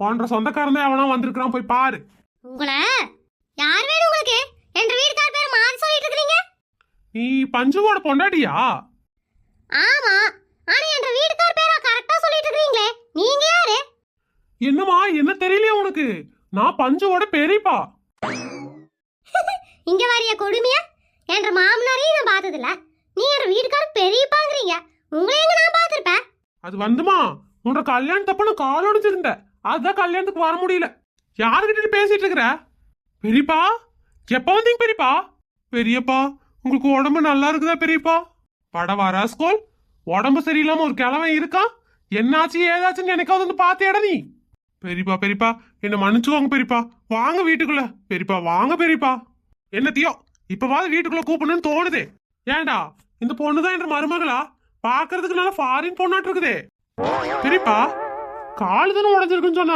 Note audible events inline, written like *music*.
உன்ற சொந்தக்காரன் எவனா வந்திருக்கான் போய் பாரு. உங்களை? யார் வேணும் உங்களுக்கு? என்ற வீட்டுக்கார பேர் மாறி சொல்லிட்டு இருக்கீங்க நீ பஞ்சுவோட பொண்டாட்டியா? ஆமா. ஆனா என்ற வீட்டுக்கார பேரை கரெக்டா சொல்லிட்டு இருக்கீங்களே நீங்க யாரு? என்னம்மா என்ன தெரியலையா உனக்கு? நான் பஞ்சுவோட பெரியப்பா. *laughs* இங்க வரிய கொடுமையா? என்ற மாமனாரையும் நான் பார்த்ததில்ல. நீ என்ற வீட்டுக்கார பெரியப்பாங்கிறீங்க. உங்களை எங்க நான் பார்த்திருப்பேன்? அது வந்துமா உன்ற கல்யாணத்தப்ப நான் கால் அதுதான் கல்யாணத்துக்கு வர முடியல. யாருக்கிட்ட பேசிட்டு இருக்கிற பெரியப்பா? எப்ப வந்தீங்க பெரியப்பா? பெரியப்பா உங்களுக்கு உடம்பு நல்லா இருக்குதா பெரியப்பா? பட வரா ஸ்கூல். உடம்பு சரியில்லாம ஒரு கிழமை இருக்கான் என்னாச்சு ஏதாச்சுன்னு எனக்காவது வந்து பாத்தியாடா நீ? பெரியப்பா பெரியப்பா என்ன மன்னிச்சுவாங்க பெரியப்பா. வாங்க வீட்டுக்குள்ள. பெரியப்பா வாங்க பெரியப்பா. என்னத்தையோ இப்பவாது வீட்டுக்குள்ள கூப்பிடணும்னு தோணுதே. ஏன்டா இந்த பொண்ணுதான் என்ற மருமகளா? பாக்குறதுக்கு நல்லா ஃபாரின் பொண்ணாட்டு இருக்குதே பெரியப்பா கால் தானே உடஞ்சிருக்குன்னு சொன்னா